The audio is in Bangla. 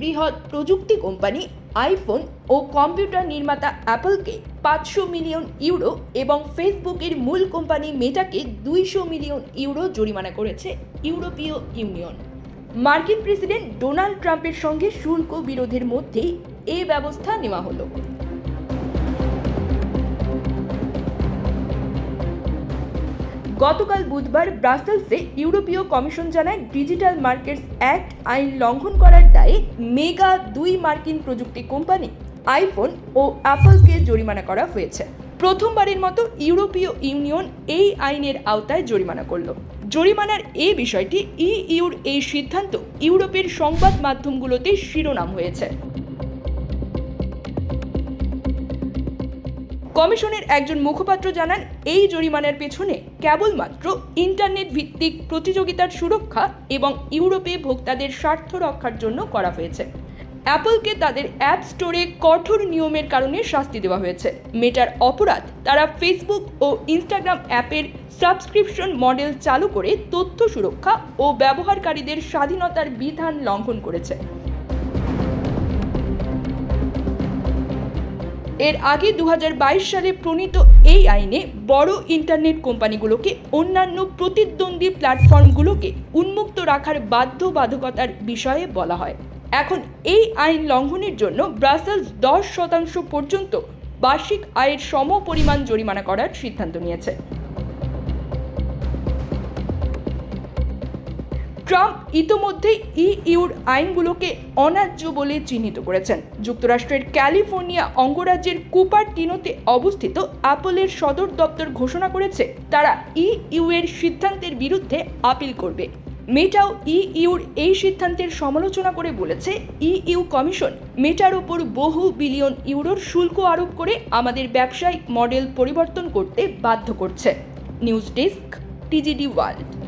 বৃহৎ প্রযুক্তি কোম্পানি, আইফোন ও কম্পিউটার নির্মাতা অ্যাপলকে পাঁচশো মিলিয়ন ইউরো এবং ফেসবুকের মূল কোম্পানি মেটাকে দুইশো মিলিয়ন ইউরো জরিমানা করেছে ইউরোপীয় ইউনিয়ন। মার্কিন প্রেসিডেন্ট ডোনাল্ড ট্রাম্পের সঙ্গে শুল্ক বিরোধের মধ্যেই এ ব্যবস্থা নেওয়া হলো। গতকাল বুধবার ব্রাসেলসে ইউরোপীয় কমিশন জানায় ডিজিটাল মার্কেটস অ্যাক্ট আইন লঙ্ঘন করার দায়ে মেগা দুই মার্কিন প্রযুক্তি কোম্পানি আইফোন ও অ্যাপলকে জরিমানা করা হয়েছে। প্রথমবারের মতো ইউরোপীয় ইউনিয়ন এই আইনের আওতায় জরিমানা করল। জরিমানার এই বিষয়টি ইইউর এই সিদ্ধান্ত ইউরোপের সংবাদ মাধ্যমগুলোতে শিরোনাম হয়েছে। কমিশনের একজন মুখপাত্র জানান, এই জরিমানার পেছনে কেবলমাত্র ইন্টারনেট ভিত্তিক প্রতিযোগিতার সুরক্ষা এবং ইউরোপে ভোক্তাদের স্বার্থ রক্ষার জন্য করা হয়েছে। অ্যাপলকে তাদের অ্যাপ স্টোরে কঠোর নিয়মের কারণে শাস্তি দেওয়া হয়েছে। মেটার অপরাধ, তারা ফেসবুক ও ইনস্টাগ্রাম অ্যাপের সাবস্ক্রিপশন মডেল চালু করে তথ্য সুরক্ষা ও ব্যবহারকারীদের স্বাধীনতার বিধান লঙ্ঘন করেছে। এর আগে দু হাজার বাইশ সালে প্রণীত এই আইনে বড় ইন্টারনেট কোম্পানিগুলোকে, অন্যান্য প্রতিদ্বন্দ্বী প্ল্যাটফর্মগুলোকে উন্মুক্ত রাখার বাধ্যবাধকতার বিষয়ে বলা হয়। এখন এই আইন লঙ্ঘনের জন্য ব্রাসেলস দশ শতাংশ পর্যন্ত বার্ষিক আয়ের সম পরিমাণ জরিমানা করার সিদ্ধান্ত নিয়েছে। ট্রাম্প ইতোমধ্যেই ইইউর আইনগুলোকে অন্যায্য বলে চিহ্নিত করেছেন। যুক্তরাষ্ট্রের ক্যালিফোর্নিয়া অঙ্গরাজ্যের কুপার টিনোতে অবস্থিত অ্যাপলের সদর দপ্তর ঘোষণা করেছে, তারা ইইউ এর সিদ্ধান্তের বিরুদ্ধে আপিল করবে। মেটাও ইইউর এই সিদ্ধান্তের সমালোচনা করে বলেছে, ইইউ কমিশন মেটার ওপর বহু বিলিয়ন ইউরোর শুল্ক আরোপ করে আমাদের ব্যবসায়িক মডেল পরিবর্তন করতে বাধ্য করছে। News desk, TGD world.